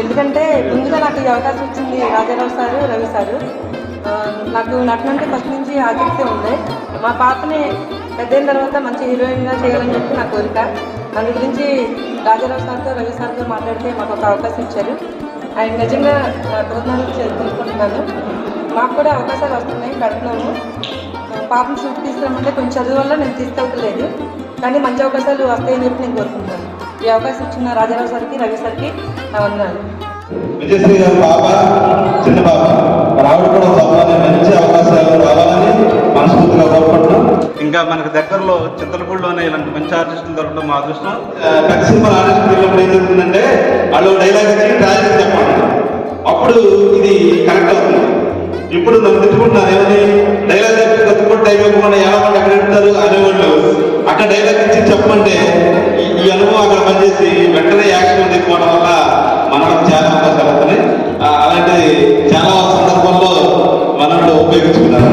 ఎందుకంటే ముందుగా నాకు ఈ అవకాశం ఇచ్చింది రాజారావు సారు రవి సారు. నాకు నటన అంటే ఫస్ట్ నుంచి ఆసక్తి ఉంది. మా పాపని పెద్దయిన తర్వాత మంచి హీరోయిన్గా చేయాలని చెప్పి నా కోరిక. అందు గురించి రాజారావు సార్తో రవి సార్తో మాట్లాడితే మాకు ఒక అవకాశం ఇచ్చారు. ఆయన నిజంగా కృతజ్ఞతలు తెలుసుకుంటున్నాను మాకు కూడా అవకాశాలు వస్తున్నాయి పెడుతున్నాము పాపను చూపు తీసుకురామంటే కొంచెం చదువు వల్ల నేను తీసుకెళ్తలేదు కానీ మంచి అవకాశాలు వస్తాయని చెప్పి నేను కోరుకుంటాను ఈ అవకాశం ఇచ్చిన రాజారావు సార్కి రవి సార్కి నా వందనాలు. విజయశ్రీ గారి పాప చిన్న పాప. ఆవిడ కూడా చదవాలని మంచి అవకాశాలు రావాలని మనస్ఫూర్తిగా కోరుకుంటున్నాం. ఇంకా మనకు దగ్గరలో చింతలపూడిలోనే ఇలాంటి మంచి ఆర్టిస్టులు దొరకడం మా అదృష్టం. ఆ, పెద్ద సినిమా ఆర్టిస్ట్ పిల్లలు ఏం జరుగుతుందంటే వాళ్ళు డైలాగ్ ఇచ్చి ట్రాజెక్ట్ చెప్పాలి. అప్పుడు ఇది ఇప్పుడు నన్ను తిట్టుకుంటున్నారు ఏమని డైలాగ్ చెప్పి కత్తుకుంటే టైం ఇవ్వకుండా ఎలా వాళ్ళు ఎక్కడ పెడతారు అనేవాళ్ళు. అక్కడ డైలాగ్ ఇచ్చి చెప్పమంటే ఈ- అనుభవం అక్కడ పనిచేసి వెంటనే యాక్షన్ తీసుకోవడం వల్ల మనకు చాలా అవకాశాలు అవుతున్నాయి అలాంటి చాలా సందర్భాల్లో మనల్ని ఉపయోగించుకున్నారు.